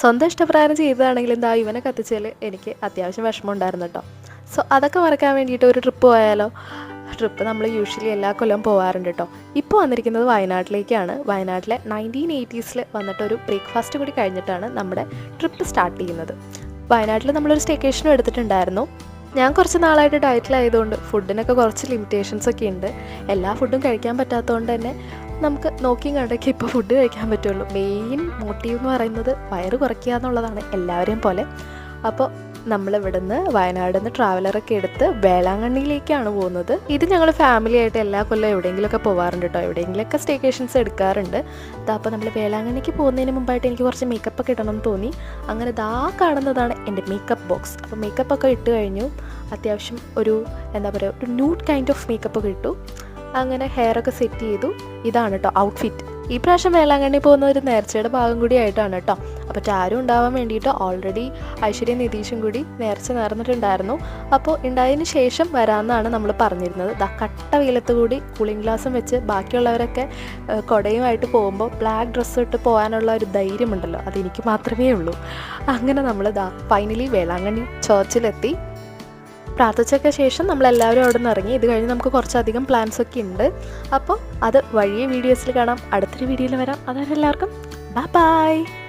സ്വന്തം ഇഷ്ടപ്രകാരം ചെയ്തതാണെങ്കിൽ എന്താ ഇവനെ കത്തിച്ചാൽ എനിക്ക് അത്യാവശ്യം വിഷമം ഉണ്ടായിരുന്നു കേട്ടോ സോ അതൊക്കെ മറക്കാൻ വേണ്ടിയിട്ട് ഒരു ട്രിപ്പ് പോയാലോ? ട്രിപ്പ് നമ്മൾ യൂഷ്വലി എല്ലാ കൊല്ലം പോകാറുണ്ട് കേട്ടോ ഇപ്പോൾ വന്നിരിക്കുന്നത് വയനാട്ടിലേക്കാണ്. വയനാട്ടിലെ നയന്റീൻ എയ്റ്റീസിൽ വന്നിട്ടൊരു ബ്രേക്ക്ഫാസ്റ്റ് കൂടി കഴിഞ്ഞിട്ടാണ് നമ്മുടെ ട്രിപ്പ് സ്റ്റാർട്ട് ചെയ്യുന്നത്. വയനാട്ടിൽ നമ്മളൊരു സ്റ്റേക്കേഷനും എടുത്തിട്ടുണ്ടായിരുന്നു. ഞാൻ കുറച്ച് നാളായിട്ട് ഡയറ്റിലായതുകൊണ്ട് ഫുഡിനൊക്കെ കുറച്ച് ലിമിറ്റേഷൻസ് ഒക്കെ ഉണ്ട്. എല്ലാ ഫുഡും കഴിക്കാൻ പറ്റാത്തതുകൊണ്ട് തന്നെ നമുക്ക് നോക്കിയും കണ്ടൊക്കെ ഇപ്പോൾ ഫുഡ് കഴിക്കാൻ പറ്റുള്ളൂ. മെയിൻ മോട്ടീവ് എന്ന് പറയുന്നത് വയറ് കുറയ്ക്കുക എന്നുള്ളതാണ് എല്ലാവരെയും പോലെ. അപ്പോൾ നമ്മൾ നിന്ന് വയനാട് നിന്ന് ട്രാവലറൊക്കെ എടുത്ത് വേളാങ്കണ്ണിയിലേക്കാണ് പോകുന്നത്. ഇത് ഞങ്ങൾ ഫാമിലി ആയിട്ട് എല്ലാ കൊല്ലം എവിടെയെങ്കിലുമൊക്കെ പോകാറുണ്ട് കേട്ടോ എവിടെയെങ്കിലുമൊക്കെ സ്റ്റേക്കേഷൻസ് എടുക്കാറുണ്ട്. അപ്പോൾ നമ്മൾ വേളാങ്കണ്ണിക്ക് പോകുന്നതിന് മുമ്പായിട്ട് എനിക്ക് കുറച്ച് മേക്കപ്പ് ഒക്കെ ഇടണം തോന്നി. അങ്ങനെ ദാ കാണുന്നതാണ് എന്റെ മേക്കപ്പ് ബോക്സ് അപ്പോൾ മേക്കപ്പ് ഒക്കെ ഇട്ട് കഴിഞ്ഞു. അത്യാവശ്യം ഒരു എന്താ പറയുക ഒരു ന്യൂഡ് കൈൻഡ് ഓഫ് മേക്കപ്പ് ഒക്കെ ഇട്ടു. അങ്ങനെ ഹെയർ ഒക്കെ സെറ്റ് ചെയ്തു. ഇതാണ് കേട്ടോ ഔട്ട്ഫിറ്റ് ഈ പ്രാവശ്യം വേളാങ്കണ്ണി പോകുന്ന ഒരു നേർച്ചയുടെ ഭാഗം കൂടി ആയിട്ടാണ് കേട്ടോ അപ്പോൾ ടാരും ഉണ്ടാവാൻ വേണ്ടിയിട്ട് ഓൾറെഡി ഐശ്വര്യ നിതീഷും കൂടി നേർച്ച നേർന്നിട്ടുണ്ടായിരുന്നു അപ്പോൾ ഉണ്ടായതിന് ശേഷം വരാമെന്നാണ് നമ്മൾ പറഞ്ഞിരുന്നത്. ദാ കട്ട വെയിലത്ത് കൂടി കൂളിംഗ് ഗ്ലാസും വെച്ച് ബാക്കിയുള്ളവരൊക്കെ കുടയുമായിട്ട് പോകുമ്പോൾ ബ്ലാക്ക് ഡ്രസ്സ് ഇട്ട് പോകാനുള്ള ഒരു ധൈര്യമുണ്ടല്ലോ. അതെനിക്ക് മാത്രമേ ഉള്ളൂ. അങ്ങനെ നമ്മൾ ദാ ഫൈനലി വേളാങ്കണ്ണി ചർച്ചിലെത്തി പ്രാർത്ഥിച്ചൊക്കെ ശേഷം നമ്മളെല്ലാവരും അവിടെ നിന്ന് ഇറങ്ങി. ഇത് കഴിഞ്ഞ് നമുക്ക് കുറച്ചധികം പ്ലാൻസ് ഒക്കെ ഉണ്ട്. അപ്പോൾ അത് വഴിയെ വീഡിയോസിൽ കാണാം. അടുത്തൊരു വീഡിയോയിൽ വരാം. അതായത് എല്ലാവർക്കും ബൈ ബൈ